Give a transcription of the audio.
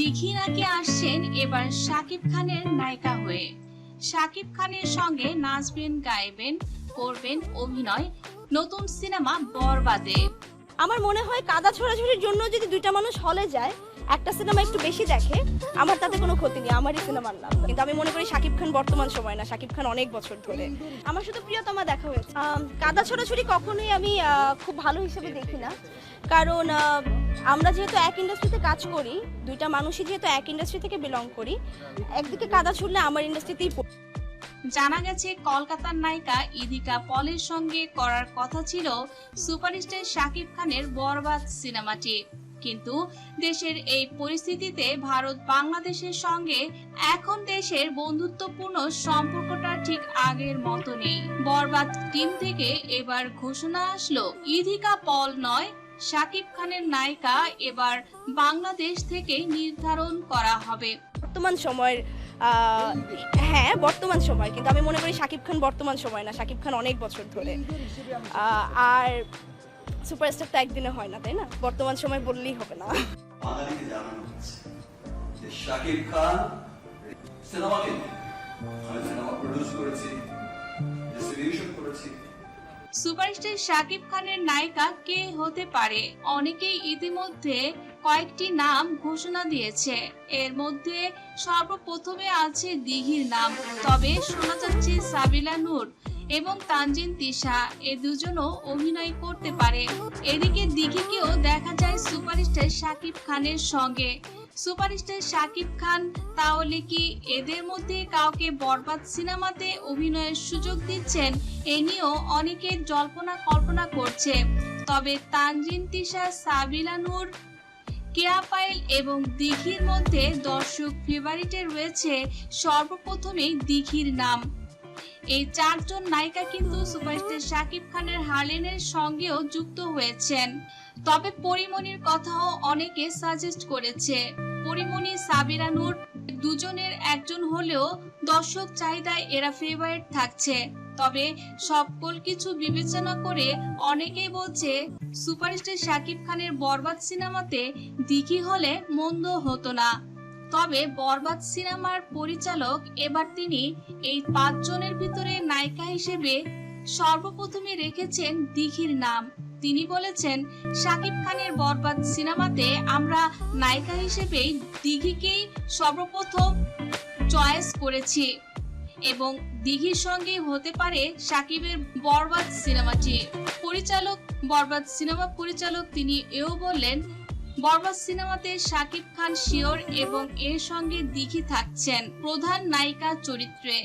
দিঘি নাকি আসছেন এবার শাকিব খানের নায়িকা হয়ে। শাকিব খানের সঙ্গে নাচবেন, গাইবেন, করবেন অভিনয়, নতুন সিনেমা বরবাদে। আমার মনে হয় কাদা ছোড়াছুড়ির জন্য যদি দুইটা মানুষ হলে যায়, একটা সিনেমা একটু বেশি দেখে, আমার তাতে কোনো ক্ষতি নেই, আমারই সিনেমার নাম। কিন্তু আমি মনে করি শাকিব খান বর্তমান সময় না শাকিব খান অনেক বছর ধরে। আমার শুধু প্রিয়তমা দেখা হয়েছে। কাদা ছোড়াছুড়ি কখনোই আমি খুব ভালো হিসেবে দেখি না। কারণ আমরা যেহেতু এক ইন্ডাস্ট্রিতে কাজ করি, দুইটা মানুষই যেহেতু এক ইন্ডাস্ট্রি থেকে বিলং করি, একদিকে কাদা ছুড়লে আমার ইন্ডাস্ট্রিতেই। জানা গেছে কলকাতার নায়িকা ইদিকা পলের সঙ্গে করার কথা ছিল সুপারস্টার শাকিব খানের বরবাদ সিনেমাটি কিন্তু দেশের এই পরিস্থিতিতে ভারত বাংলাদেশের সঙ্গে এখন দেশের বন্ধুত্বপূর্ণ সম্পর্কটা ঠিক আগের মতো নেই বরবাদ টিম থেকে এবার ঘোষণা আসলো ইধিকা পল নয় শাকিব খানের নায়িকা এবার বাংলাদেশ থেকে নির্ধারণ করা হবে। বর্তমান সময়ের হ্যাঁ বর্তমান সময় কিন্তু আমি মনে করি শাকিব খান বর্তমান সময় না শাকিব খান অনেক বছর ধরে। আর সুপারস্টার তো একদিনে হয় না তাই না? বর্তমান সময় বললেই হবে না। বাঙালিকে জানানো হচ্ছে যে শাকিব খান সিনেমাকে আমি সিনেমা প্রডিউস করেছি ডিস্ট্রিবিউশন করেছি সুপারস্টার শাকিব খানের নায়িকা কে হতে পারে? অনেকেই ইতিমধ্যে কয়েকটি নাম ঘোষণা দিয়েছে। এর মধ্যে সর্বপ্রথমে আছে দিঘির নাম। তবে শোনা যাচ্ছে সাবিলা নূর। এবং তানজিন, তিশা, এ দুজনও অভিনয় করতে পারে। এদিকে দিঘিকেও দেখা যায় সুপারস্টার শাকিব খানের সঙ্গে। সুপারস্টার শাকিব খান, তাহলে কি এদের মধ্যে কাউকে বরবাদ সিনেমাতে অভিনয়ের সুযোগ দিচ্ছেন? এ নিয়েও অনেকে জল্পনা কল্পনা করছে। তবে তানজিন, তিশা, সাবিলা নূর, কেয়া এবং দিঘির মধ্যে দর্শক ফেভারিটে রয়েছে সর্বপ্রথমেই দিঘির নাম। এই চারজন নায়িকা কিন্তু সুপারস্টার শাকিব খানের হার্লেনের সঙ্গেও যুক্ত হয়েছেন। তবে পরিমণির কথাও অনেকে সাজেস্ট করেছে। পরিমণি সাবিরা নূর দুজনের একজন হলেও দর্শক চাহিদায় এরা ফেভারিট থাকছে। তবে সকল কিছু বিবেচনা করে অনেকেই বলছে, সুপারস্টার শাকিব খানের বরবাদ সিনেমাতে দিঘি হলে মন্দ হতো না। তবে বরবাদ সিনেমার পরিচালক এবার তিনি এই পাঁচজনের ভিতরে নায়িকা হিসেবে সর্বপ্রথমে রেখেছেন দিঘির নাম। তিনি বলেছেন, শাকিব খানের বরবাদ সিনেমাতে আমরা নায়িকা হিসেবেই দিঘিকেই সর্বপ্রথম চয়েস করেছি এবং দিঘির সঙ্গে হতে পারে সাকিবের বরবাদ সিনেমাটি। পরিচালক, বরবাদ সিনেমা পরিচালক তিনি এও বললেন বরবাদ সিনেমাতে শাকিব খান শিওর এবং এর সঙ্গে দিঘি থাকছেন প্রধান নায়িকা চরিত্রে।